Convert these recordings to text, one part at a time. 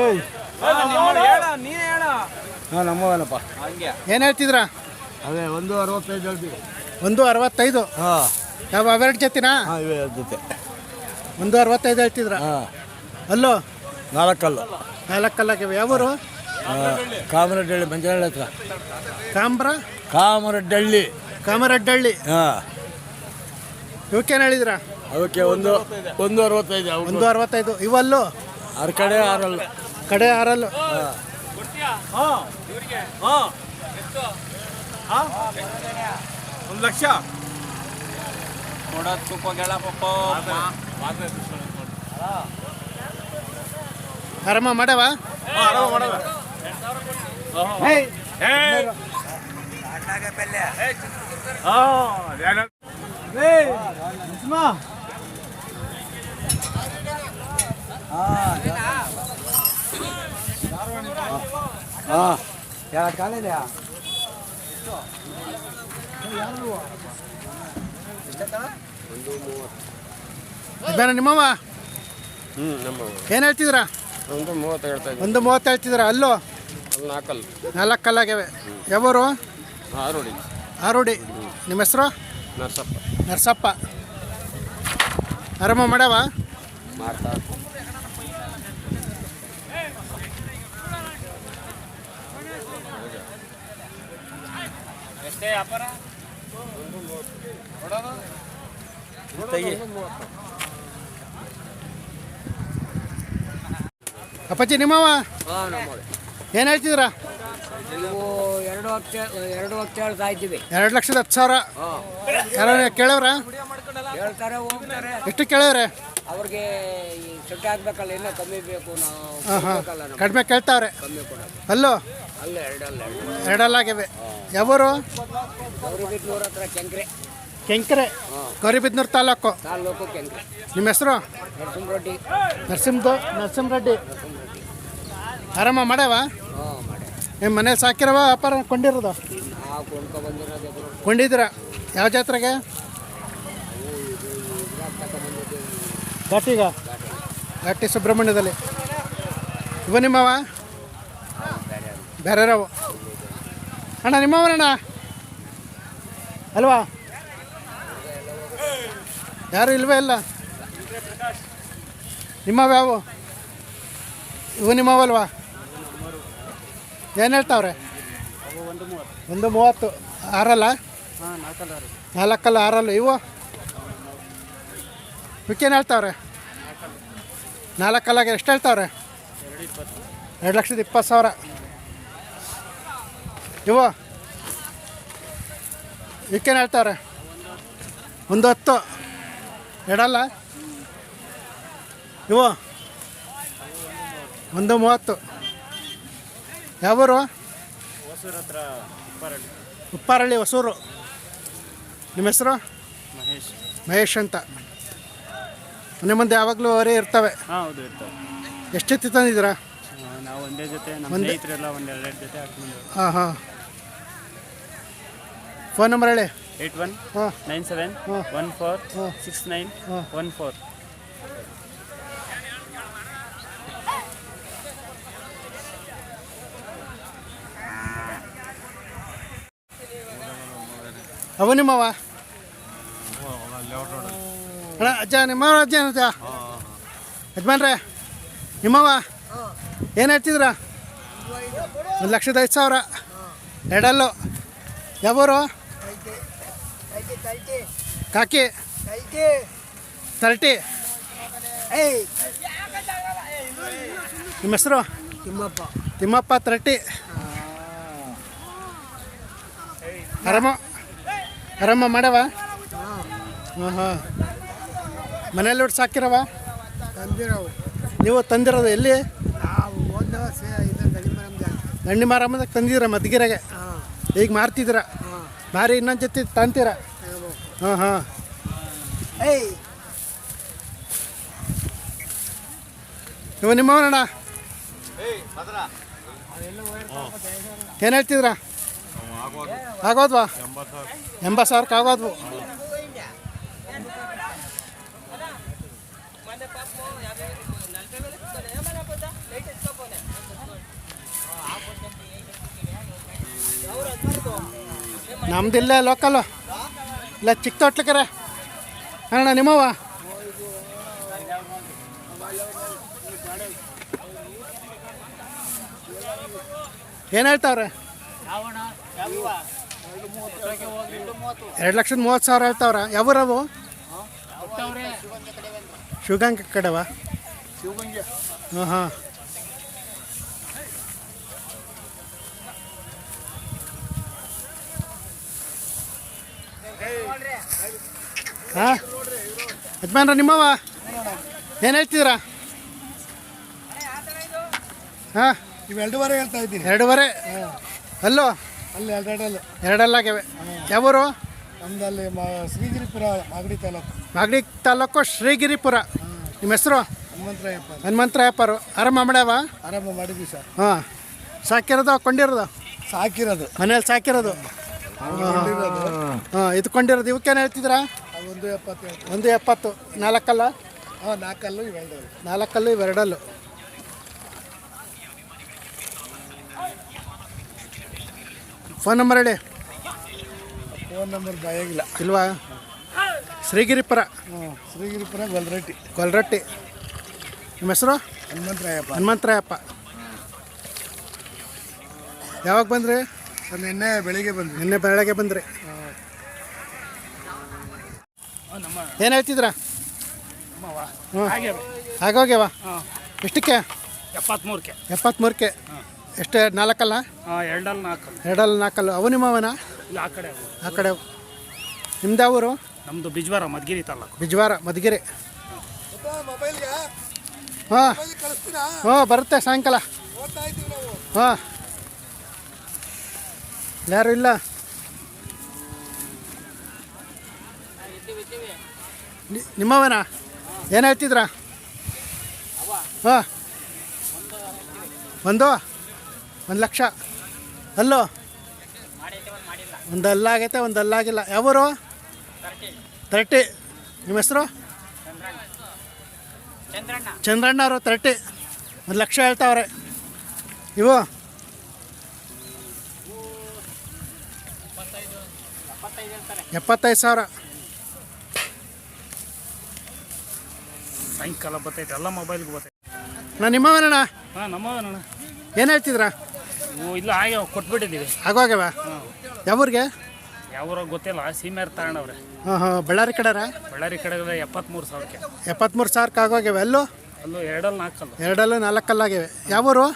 ಏಯ್. ನೀನೇ ಹೇಳ. ಹಾಂ ನಮ್ಮವನಪ್ಪ. ಹಂಗೆ. ಏನು ಹೇಳ್ತಿದ್ರ? ಅದೇ ಒಂದು ಅರವತ್ತೈದು ಹೇಳ್ತೀವಿ ಒಂದು ಅರವತ್ತೈದು? ಹಾಂ. ಯಾವ ಅವೆರಡು ಜೊತೆನಾ? ಹಾಂ ಇವೆ ಜೊತೆ. ಒಂದು ಅರವತ್ತೈದು ಹೇಳ್ತಿದ್ರ? ಹಾಂ. ಅಲ್ಲೋ? ನಾಲ್ಕಲ್ಲು. ನಾಲ್ಕು ಕಲ್ಲಾಗಿವೆ ಯಾವೂರು ಕಾಮರಡ್ಡಳ್ಳಿ ಮಂಜನಹಳ್ಳಿ ಹತ್ರ. ಕಾಂಬ್ರ ಕಾಮರಡ್ಡಳ್ಳಿ ಕಾಮರಡ್ಡಳ್ಳಿ ಹಾಂ. ಇವಕ್ಕೇನು ಹೇಳಿದ್ರ? ಅದಕ್ಕೆ ಒಂದು ಒಂದು ಅರವತ್ತೈದು ಅವ್ನು. ಒಂದು ಅರವತ್ತೈದು. ಇವಲ್ಲು? ಅವ್ರ ಕಡೆ ಆರಲ್ಲ. ಕಡೆ ಆರಲ್ಲು? ಒಂದು ಲಕ್ಷ. ಆರಾಮ ಮಾಡವ? ಹಾಂ ಎರಡು ಕಾಲಿದೆಯಾ ಇದೇನ ನಿಮ್ಮವ ಹ್ಞೂ ನಮ್ಮ ಏನು ಹೇಳ್ತಿದ್ರ ಒಂದು ಮೂವತ್ತು ಹೇಳ್ತಾ ಒಂದು ಮೂವತ್ತು ಹೇಳ್ತಿದ್ರ ಅಲ್ಲೋ? ಅಲ್ಲಿ ನಾಲ್ಕಲ್ ನಾಲ್ಕು ಕಲ್ಲಾಗಿವೆ ಯಾವೂರು ಆರೋಡಿ ಆರೋಡಿ ನಿಮ್ಮ ಹೆಸರು? ನರ್ಸಪ್ಪ. ನರಸಪ್ಪ. ಆರಾಮ ಮಾಡ್ಯಾವ? ಮಾರ್ತಾ ಎಷ್ಟೇ ವ್ಯಾಪಾರ? ಅಪ್ಪಾಜಿ ನಿಮ್ಮವ ಏನು ಹೇಳ್ತಿದ್ರ ನೀವು ಎರಡು ಲಕ್ಷ ಎರಡು ಲಕ್ಷ ಹೇಳ್ತಾ ಇದ್ದೀವಿ ಎರಡು ಲಕ್ಷದ ಹತ್ತು ಸಾವಿರ. ಯಾರು ಕೇಳವ್ರ? ಹೇಳ್ತಾರೆ ಹೋಗ್ತಾರೆ. ಎಷ್ಟು ಕೇಳವ್ರೆ? ಅವ್ರಿಗೆ ಈ ಸುಟ್ಟಿ ಹಾಕ್ಬೇಕಲ್ಲ ಇನ್ನೂ ಕಮ್ಮಿ ಬೇಕು ನಾವು ಕಡಿಮೆ ಕೇಳ್ತಾವ್ರೆ. ಕಮ್ಮಿ ಕೊಡೋದು. ಅಲ್ಲೋ? ಅಲ್ಲ ಎರಡಲ್ಲ ಎರಡಲ್ಲ. ಎರಡಲ್ಲಾಗಿವೆ. ಯಾವೂರು? ಕೆಂಕ್ರೆ. ಕೆಂಕರೆ ಗೌರಿಬಿದ್ನೂರು ತಾಲೂಕು. ತಾಲ್ಲೂಕು ಕೆಂಕ್ರೆ. ನಿಮ್ಮ ಹೆಸರು? ನರಸಿಂಹರೆಡ್ಡಿ. ನರಸಿಂಹ ನರಸಿಂಹರೆಡ್ಡಿ. ಆರಾಮ ಮಾಡ್ಯಾವ? ಹಾಂ ಮಾಡಿ ನಿಮ್ಮ ಮನೇಲಿ ಸಾಕಿರವ ವ್ಯಾಪಾರ ಕೊಂಡಿರೋದು? ಕೊಂಡಿದ್ರ ಕೊಂಡಿದ್ದೀರ? ಯಾವ ಜಾತ್ರೆಗೆ? ಘಾಟಿಗ. ಘಾಟಿ ಸುಬ್ರಹ್ಮಣ್ಯದಲ್ಲಿ. ಇವ ನಿಮ್ಮವ? ಬೇರೆರವು ಅಣ್ಣ ನಿಮ್ಮವರಣ್ಣ ಅಲ್ವಾ? ಯಾರು ಇಲ್ವೇ ಇಲ್ಲ? ನಿಮ್ಮವ ಯಾವು? ಇವು ನಿಮ್ಮವಲ್ವಾ ಏನು ಹೇಳ್ತಾವ್ರೆ? ಒಂದು ಮೂವತ್ತು. ಆರಲ್ಲ? ನಾಲ್ಕಲ್ಲ ಆರಲ್ಲ, ಇವು? ಇವಕ್ಕೇನು ಹೇಳ್ತಾವ್ರೆ? ನಾಲ್ಕಲ್ಲಾಗ ಎಷ್ಟು ಹೇಳ್ತಾವ್ರೆ? ಎರಡು ಲಕ್ಷದ ಇಪ್ಪತ್ತು ಸಾವಿರ. ಇವು. ಇಕ್ಕೇನು ಹೇಳ್ತಾರೆ? ಒಂದು ಹತ್ತು ಎಡಲ್ಲ. ಇವು. ಒಂದು ಮೂವತ್ತು. ಯಾವೂರು? ಉಪ್ಪಾರಳ್ಳಿ. ಹೊಸೂರು. ನಿಮ್ಮ ಹೆಸರು? ಮಹೇಶ್. ಮಹೇಶ್ ಅಂತ. ಮನೆ ಮುಂದೆ ಯಾವಾಗಲೂ ಅವರೇ ಇರ್ತವೆ. ಹಾಂ ಹೌದು ಇರ್ತವೆ. ಎಷ್ಟೆತ್ತಿ ತಂದಿದ್ದೀರಾ? ನಾವು ಒಂದೇ ಜೊತೆ ಒಂದೇ- ಹಾಂ ಹಾಂ. ಫೋನ್ ನಂಬರ್ ಹೇಳಿ. Eight one nine seven. One four. Six nine. One four. ಅವ ನಿಮ್ಮವ? ಅಣ್ಣ ಅಜ್ಜ ನಿಮ್ಮವ ಅಜ್ಜ ಏನಜ್ಜ ಯಜಮಾನ್ರೆ ನಿಮ್ಮವ? ಏನು ಹೇಳ್ತಿದ್ರ? ಒಂದು ಲಕ್ಷದ ಐದು ಸಾವಿರ. ಎರಡಲ್ಲು. ಯಾವೂರು? ಕಾಕಿ. ತರ್ಟಿ. ನಿಮ್ಮ ಹೆಸರು? ತಿಮ್ಮಪ್ಪ. ತಿಮ್ಮಪ್ಪ ತರ್ಟಿ. ಆರಾಮ? ಆರಾಮ ಮಾಡವ? ಹಾಂ. ಹಾಂ ಮನೇಲಿ ಒಟ್ಟು ಸಾಕಿರವ ತಂದಿರೋವು. ನೀವು ತಂದಿರೋದು ಎಲ್ಲಿ? ಗಂಡಿ ಮಾರಮ್ಮದಾಗ ತಂದಿದ್ದೀರ ಮದ್ಗಿರಾಗೆ? ಈಗ ಮಾರ್ತಿದ್ದೀರ? ಮಾರಿ ಇನ್ನೊಂದು ಜೊತೆ ತಂತೀರ? Uh-huh. ಹಾಂ ಹಾಂ ಏಯ್ ಇವ ನಿಮ್ಮವನಣ್ಣ ಏನು ಹೇಳ್ತಿದ್ರ? ಆಗೋದ್ವಾ? ಎಂಬತ್ತು ಸಾವಿರಕ್ಕೆ ಆಗೋದ್ವು. ನಮ್ದಿಲ್ಲೇ ಲೋಕಲ್ಲು ಇಲ್ಲ ಚಿಕ್ಕ ತೊಟ್ಲಕರೆ ಅಣ್ಣ ನಿಮ್ಮವ ಏನು ಹೇಳ್ತಾವ್ರೆ ಎರಡು ಲಕ್ಷದ ಮೂವತ್ತು ಸಾವಿರ ಹೇಳ್ತಾವ್ರ ಯಾವ್ರವು ಶಿವಗಂಗ ಕಡೆವಾ? ಹಾಂ ಹಾಂ ಹಾಂ? ಯಜಮಾನ್ರ ನಿಮ್ಮವ ಏನು ಹೇಳ್ತಿದ್ದೀರಾ? ಹಾಂ? ಇವು ಎರಡೂವರೆ ಹೇಳ್ತಾ ಇದ್ದೀನಿ. ಎರಡೂವರೆ? ಅಲ್ಲೋ? ಅಲ್ಲಿ ಎರಡೆರಡಲ್ಲ ಎರಡಲ್ಲಾಗ್ಯವೆ ಯಾವೂರು? ನಮ್ದಲ್ಲಿ ಶ್ರೀಗಿರಿಪುರ ಮಾಗಡಿ ತಾಲೂಕು. ಮಾಗಡಿ ತಾಲೂಕು ಶ್ರೀಗಿರಿಪುರ. ನಿಮ್ಮ ಹೆಸರು? ಹನುಮಂತರಾಯಪ್ಪ ಹನುಮಂತರಾಯಪ್ಪರು. ಆರಾಮ ಮಾಡ್ಯಾವ? ಆರಾಮ ಮಾಡಿದ್ವಿ ಸರ್. ಹಾಂ. ಸಾಕಿರೋದು ಕೊಂಡಿರೋದು? ಸಾಕಿರೋದು. ಮನೇಲಿ ಸಾಕಿರೋದು? ಹಾಂ. ಇದು ಕೊಂಡಿರೋದು ಇವಕ್ಕೇನು ಹೇಳ್ತಿದ್ದೀರಾ? ಒಂದು ಎಪ್ಪತ್ತು ಒಂದು ಎಪ್ಪತ್ತು. ನಾಲ್ಕಲ್ಲ? ಹಾಂ ನಾಲ್ಕಲ್ಲು ಇವೆರಡು ನಾಲ್ಕಲ್ಲು ಇವೆರಡಲ್ಲು. ಫೋನ್ ನಂಬರ್ ಹೇಳಿ. ಫೋನ್ ನಂಬರ್ ಬಾಯಾಗಿಲ್ಲ. ಇಲ್ವಾ? ಶ್ರೀಗಿರಿಪುರ. ಹ್ಞೂ ಶ್ರೀಗಿರಿಪುರ ಗೊಲ್ರಟ್ಟಿ. ಗೊಲ್ರಟ್ಟಿ. ನಿಮ್ಮ ಹೆಸರು? ಹನುಮಂತರಾಯಪ್ಪ. ಹನುಮಂತರಾಯಪ್ಪ. ಯಾವಾಗ ಬಂದ್ರಿ? ಸರ್ ನಿನ್ನೆ ಬೆಳಿಗ್ಗೆ ಬಂದ್ರಿ ನಿನ್ನೆ ಬೆಳಗ್ಗೆ ಬಂದ್ರಿ. ಏನು ಹೇಳ್ತಿದ್ರ? ಹ್ಞೂ ಆಗೋಗ್ಯವ ಎಷ್ಟಕ್ಕೆ? ಎಪ್ಪತ್ಮೂರಕ್ಕೆ ಎಪ್ಪತ್ತ್ಮೂರಕ್ಕೆ ಎಷ್ಟು ನಾಲ್ಕಲ್ಲ? ಹಾಂ ಎರಡಲ್ಲಿ ನಾಲ್ಕು. ಎರಡಲ್ಲಿ ನಾಲ್ಕಲ್ಲ. ಅವು ನಿಮ್ಮವನ ಇಲ್ಲ ಆ ಕಡೆ ಆ ಕಡೆ ನಿಮ್ದು ಊರು? ನಮ್ಮದು ಬಿಜ್ವಾರ ಮಧುಗಿರಿ ತಾಲೂಕು. ಬಿಜ್ವಾರ ಮಧುಗಿರಿ ಹಾಂ. ಹ್ಞೂ ಬರುತ್ತೆ ಸಾಯಂಕಾಲ. ಹಾಂ. ಯಾರು ಇಲ್ಲ? ನಿಮ್ಮವನ? ಏನು ಹೇಳ್ತಿದ್ರ? ಹಾಂ. ಒಂದು ಒಂದು ಲಕ್ಷ. ಅಲ್ಲೋ? ಒಂದು ಅಲ್ಲಾಗೈತೆ ಒಂದು ಅಲ್ಲಾಗಿಲ್ಲ ಯಾವೂರು? ತರ್ಟಿ. ನಿಮ್ಮ ಹೆಸರು? ಚಂದ್ರಣ್ಣ ಅವರು ತರ್ಟಿ. ಒಂದು ಲಕ್ಷ ಹೇಳ್ತಾವ್ರೆ. ಇವು? ಎಪ್ಪತ್ತೈದು ಸಾವಿರ. ಸಾಯಂಕಾಲ ಬರ್ತೈತೆ ಎಲ್ಲ ಮೊಬೈಲ್ಗೆ ಬರ್ತೈತೆ. ಅಣ್ಣ ನಿಮ್ಮವನಣ್ಣ ಹಾಂ ನಮ್ಮವನಣ್ಣ ಏನು ಹೇಳ್ತಿದ್ರ? ನೀವು ಇಲ್ಲ ಹಾಗೆ ಕೊಟ್ಬಿಟ್ಟಿದ್ದೀವಿ. ಆಗೋಗ್ಯವ ಯಾವೂರಿಗೆ? ಯಾವ ಗೊತ್ತಿಲ್ಲ ಸೀಮೆರ್ ತಗೊಂಡವ್ರೆ ಹಾಂ ಹಾಂ ಬಳ್ಳಾರಿ ಕಡೆರ ಬಳ್ಳಾರಿ ಕಡೆ ಎಪ್ಪತ್ತ್ಮೂರು ಸಾವಿರಕ್ಕೆ. ಎಪ್ಪತ್ತ್ಮೂರು ಸಾವಿರಕ್ಕೆ ಆಗೋಗ್ಯವ ಎಲ್ಲೂ? ಅಲ್ಲೂ ಎರಡಲ್ಲಿ ನಾಲ್ಕಲ್ಲ. ಎರಡಲ್ಲೂ ನಾಲ್ಕಲ್ಲಾಗಿವೆ ಯಾವೂರು?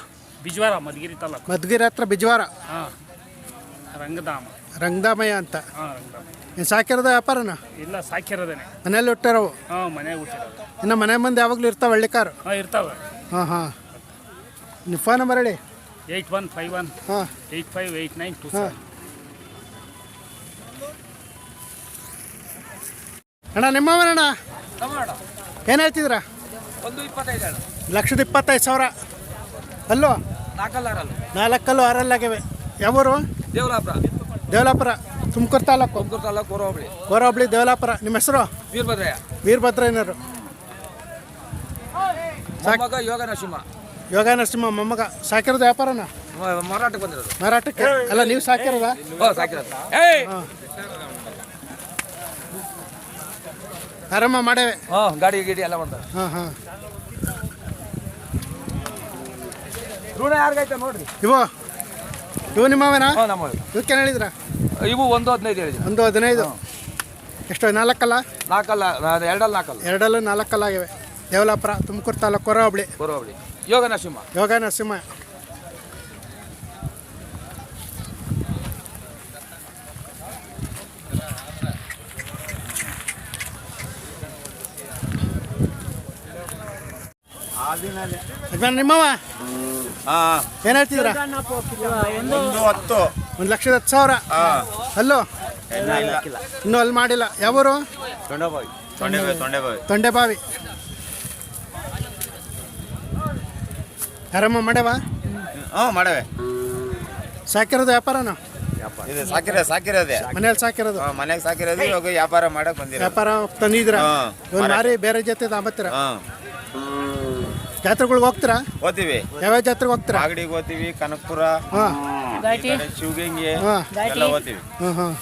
ಬಿಜ್ವಾರ ಮಧುಗಿರಿ ತಾಲೂಕು. ಮಧುಗಿರಿ ಹತ್ರ ಬಿಜ್ವಾರ. ಹಾಂ. ರಂಗಧಾಮ. ರಂಗಧಾಮಯ್ಯ ಅಂತ. ಹಾಂ ರಂಗಧಾಮ ನೀನು ಸಾಕಿರೋದ ವ್ಯಾಪಾರನ? ಇಲ್ಲ ಸಾಕಿರೋದೇನೆ ಮನೇಲಿ ಹುಟ್ಟಿರೋವು? ಹಾಂ ಮನೆ ಹುಟ್ಟಿರೋದು ಇನ್ನು ಮನೆ ಮುಂದೆ ಯಾವಾಗಲೂ ಇರ್ತಾವೆ ಹಳ್ಳಿ ಕಾರು? ಇರ್ತಾವೆ. ಹಾಂ ಹಾಂ. ನಿಮ್ಮ ಫೋನ್ ನಂಬರ್ ಹೇಳಿ. ಏಯ್ಟ್ ಒನ್ ಫೈವ್ ಒನ್ ಹಾಂ. Eight five eight nine two ಹಾಂ. ಅಣ್ಣ ನಿಮ್ಮವನಣ್ಣ? ಏನು ಹೇಳ್ತಿದ್ರ ಒಂದು ಇಪ್ಪತ್ತೈದು ಹೇಳು ಲಕ್ಷದ ಇಪ್ಪತ್ತೈದು ಸಾವಿರ. ಅಲ್ಲೋ? ನಾಲ್ಕಲ್ಲಾರಲ್ಲ ನಾಲ್ಕಲ್ಲು ಆರಲ್ಲಾಗಿವೆ ಯಾವೂರು? ದೇವಲಾಪುರ. ದೇವಲಾಪುರ. ತುಮಕೂರು ತಾಲೂಕು? ತುಮಕೂರು ತಾಲೂಕು ಹೋಬಳಿ ಗೋರಹೊಬ್ಳಿ ದೇವಲಾಪುರ. ನಿಮ್ಮ ಹೆಸರು? ವೀರಭದ್ರಯ್ಯ. ವೀರಭದ್ರಯ್ಯನವರು. ಮೊಮ್ಮಗ ಯೋಗ ನರಸಿಂಹ. ಯೋಗ ನರಸಿಂಹ ಮೊಮ್ಮಗ. ಸಾಕಿರೋದು ವ್ಯಾಪಾರನ? ಮಾರಾಟಕ್ಕೆ ಬಂದಿರೋದು. ಮಾರಾಟಕ್ಕೆ? ಅಲ್ಲ ನೀವು ಸಾಕಿರೋದಾ? ಸಾಕಿರೋದು. ಆರಾಮ ಮಾಡೇವೆ. ಹ್ಞೂ ಗಾಡಿ ಗಿಡಿ ಎಲ್ಲ ಬಂದ. ಹಾಂ ಹಾಂ. ಋಣ ಯಾರಿಗೈತೆ ನೋಡ್ರಿ? ಇವು ಇವು ನಿಮ್ಮವೇನಾ? ಇವಕ್ಕೇನು ಹೇಳಿದ್ರ? ಇವು ಒಂದು ಹದಿನೈದು ಹೇಳಿದ್ದೀನಿ ಒಂದು ಹದಿನೈದು. ಎಷ್ಟು ನಾಲ್ಕಲ್ಲ? ನಾಲ್ಕಲ್ಲ ಅಲ್ಲ ಎರಡಲ್ಲಿ ನಾಲ್ಕಲ್ಲ. ಎರಡಲ್ಲೂ ನಾಲ್ಕಲ್ಲಾಗಿವೆ. ದೇವಲಾಪುರ ತುಮಕೂರು ತಾಲೂಕು ಹೊರಹೊಬ್ಳಿ ಹೋಬಳಿ ಯೋಗ ನರಸಿಂಹ. ಯೋಗ ನರಸಿಂಹ. ಯಜಮಾನ್ ನಿಮ್ಮವ ಏನು ಹೇಳ್ತಿದ್ರ ಒಂದು ಹತ್ತು. ಒಂದು ಲಕ್ಷದ ಹತ್ತು ಸಾವಿರ? ಅಲ್ಲೋ? ಇನ್ನು ಅಲ್ಲಿ ಮಾಡಿಲ್ಲ. ಯಾವೂರು? ತೊಂಡೆಬಾವಿ. ಯಾರಮ್ಮ ಮಾಡ್ಯಾವ ಹ್ಞೂ ಮಾಡವೆ. ಸಾಕಿರೋದು ವ್ಯಾಪಾರನ? ಇದು ಸಾಕಿರೋ ಸಾಕಿರೋದೆ. ಮನೇಲಿ ಸಾಕಿರೋದು? ಮನೆಗೆ ಸಾಕಿರೋದು ಇವಾಗ ವ್ಯಾಪಾರ ಮಾಡಕ್ ಬಂದಿರ ವ್ಯಾಪಾರ ತಂದಿದ್ರ ಹಾ. ಒಂದು ಮಾರಿ ಬೇರೆ ಜೊತೆ ತಾಂಬತ್ತೀರ ಹಾಂ. ಜಾತ್ರೆಗಳಿಗೆ ಹೋಗ್ತೀರಾ? ಹೋತೀವಿ ಯಾವ ಜಾತ್ರೆಗೆ ಹೋಗ್ತೀರಾ? ಮಾಗಡಿಗೆ ಓದ್ತೀವಿ ಕನಕಪುರ ಶಿವಗಂಗೆ ಹಾಂ. ಎಲ್ಲ ಓದ್ತೀವಿ ಹಾಂ ಹಾಂ.